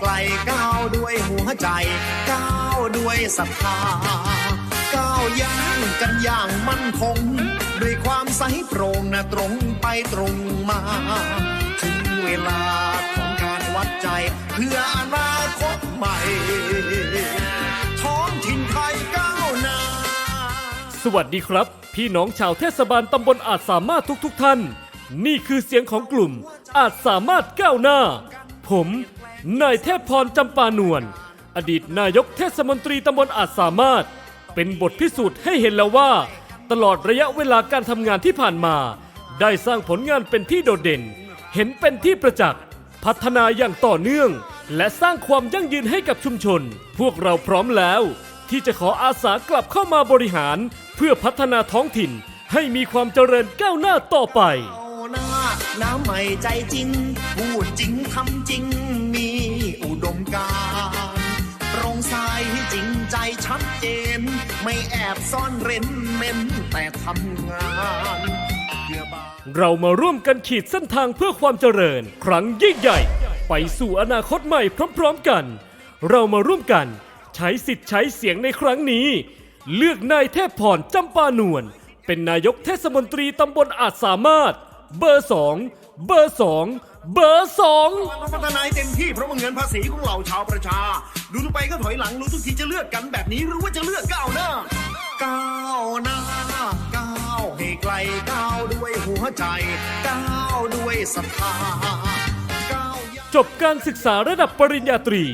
ไกลก้าวด้วยหัวใจก้าวด้วยศรัทธาก้าวย่างกันอย่างมั่นคง ด้วยความใสโปร่งนะตรงไปตรงมา ถึงเวลาของการวัดใจเพื่ออนาคตใหม่ ท้องถิ่นไทยก้าวหน้าสวัสดีครับ พี่น้องชาวเทศบาลตำบลอาจสามารถทุกๆทท่าน นี่คือเสียงของกลุ่มอาจสามารถก้าวหน้า ผม นายเทพพรจำปานวลอดีตนายกเทศมนตรีตำบลอาจสามารถ เป็นบทพิสูจน์ให้เห็นแล้วว่า ตลอดระยะเวลาการทำงานที่ผ่านมา ได้สร้างผลงานเป็นที่โดดเด่น เห็นเป็นที่ประจักษ์พัฒนาอย่างต่อเนื่อง และสร้างความยั่งยืนให้กับชุมชน พวกเราพร้อมแล้ว ที่จะขออาสากลับเข้ามาบริหาร เพื่อพัฒนาท้องถิ่นให้มีความเจริญก้าวหน้าต่อไป น้ำใหม่ใจจริง พูดจริงทำจริง มีอุดมการณ์โปร่งใสจริงใจชัดเจน ไม่แอบซ่อนเร้นเม้นแต่ทำงานเรามาร่วมกันขีดเส้นทางเพื่อความเจริญ ครั้งยิ่งใหญ่ ไปสู่อนาคตใหม่พร้อมๆกัน เรามาร่วมกันใช้สิทธิ์ใช้เสียงในครั้งนี้ เลือกนายเทพพรจำปานวลเป็นนายกเทศมนตรีตำบลอาจสามารถ เบอร์สองเบอร์สองเบอร์สองต้องพัฒนาให้เต็มที่เพราะว่าเงินภาษีของเราชาวประชา ดูทุกไปก็ถอยหลังรู้ทุกทีจะเลือกกันแบบนี้หรือว่าจะเลือกก้าวหน้าก้าวหน้าก้าวให้ไกลก้าวด้วยหัวใจก้าวด้วยศรัทธาก้าวย่างจบการศึกษาระดับปริญญาตรี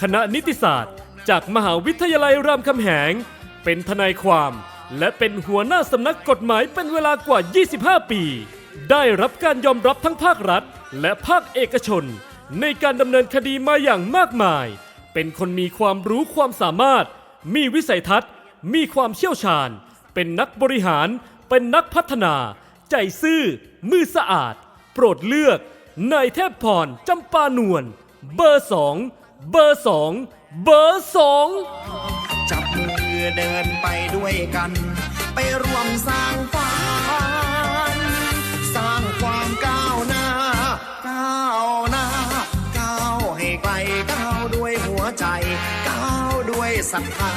คณะนิติศาสตร์ จากมหาวิทยาลัยรามคำแหง เป็นทนายความ และเป็นหัวหน้าสำนักกฎหมายเป็นเวลากว่า 25 ปี ได้รับการยอมรับทั้งภาครัฐ และภาคเอกชน ในการดำเนินคดีมาอย่างมากมาย เป็นคนมีความรู้ความสามารถ มีวิสัยทัศน์ มีความเชี่ยวชาญ เป็นนักบริหาร เป็นนักพัฒนา ใจซื่อ มือสะอาด โปรดเลือกนายเทพพรจำปานวลเบอร์สองเบอร์สองเบอร์สองจับมือเดินไปด้วยกัน ไปร่วมสร้างฝัน ศรัทธา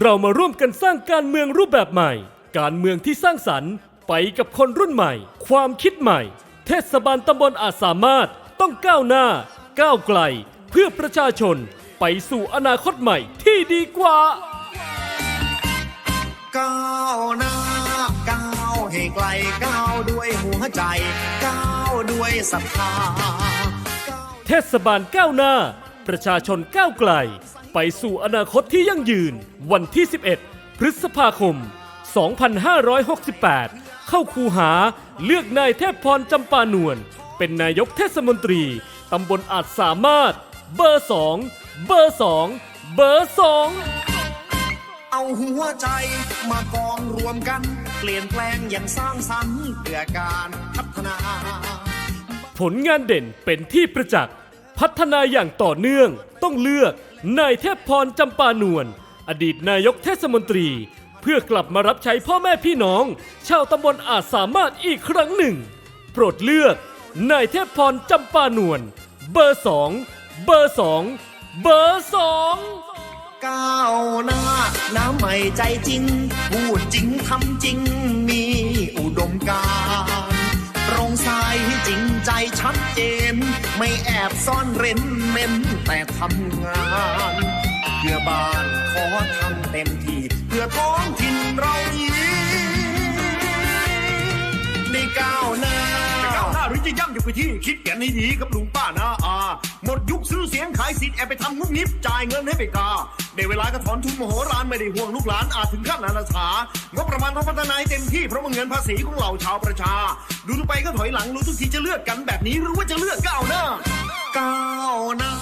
เรามาร่วมกันสร้างการเมืองรูปแบบใหม่ การเมืองที่สร้างสรรค์ ไปกับคนรุ่นใหม่ ความคิดใหม่ เทศบาลตำบลอาจสามารถต้องก้าวหน้า ก้าวไกล เพื่อประชาชน ไปสู่อนาคตใหม่ที่ดีกว่า ก้าวหน้า ก้าวให้ไกล ก้าวด้วยหัวใจ ก้าวด้วยศรัทธา เทศบาลก้าวหน้า ประชาชนก้าวไกล ไปสู่อนาคตที่ยั่งยืน วันที่ 11 พฤษภาคม 2568 เข้าคูหาเลือกนายเทพพรจำปานวลเป็นนายกเทศมนตรีตำบลอาจสามารถ เบอร์สองเบอร์สองเบอร์สองเอาหัวใจมากองรวมกัน เปลี่ยนแปลงอย่างสร้างสรรค์เพื่อการพัฒนา ผลงานเด่นเป็นที่ประจักษ์พัฒนาอย่างต่อเนื่อง ต้องเลือกนายเทพพรจำปานวลอดีตนายกเทศมนตรี เพื่อกลับมารับใช้พ่อแม่พี่น้อง ชาวตำบลอาจสามารถอีกครั้งหนึ่ง โปรดเลือกนายเทพพรจำปานวลเบอร์สองเบอร์สองเบอร์สองก้าวหน้า น้ำใหม่ใจจริง พูดจริงทำจริง มีอุดมการ ณ์โปร่งใสจริงใจชัดเจน ไม่แอบซ่อนเร้นเม้นแต่ทำงานเพื่อบ้านขอทำเต็มที่เพื่อท้องถิ่นเรานี้ได้ก้าวหน้าก้าวหน้าหรือจะย่ำอยู่ไปที่คิดกันให้ดีกับลุงป้านาอาหมดยุคซื้อเสียงขายสิทธิ์แอบไปทำงุบงิบจ่ายเงินให้ไปกา ได้เวลากระถอนทุนมโหฬารไม่ได้ห่วงลูกหลานอาจถึงขั้นอนาถางบประมาณต้องพัฒนาเต็มที่เพราะเงินภาษีของเราชาวประชา ดูทุกไปก็ถอยหลังรู้ทุกทีจะเลือกกันแบบนี้หรือว่าจะเลือกก้าวหน้าก้าวหน้า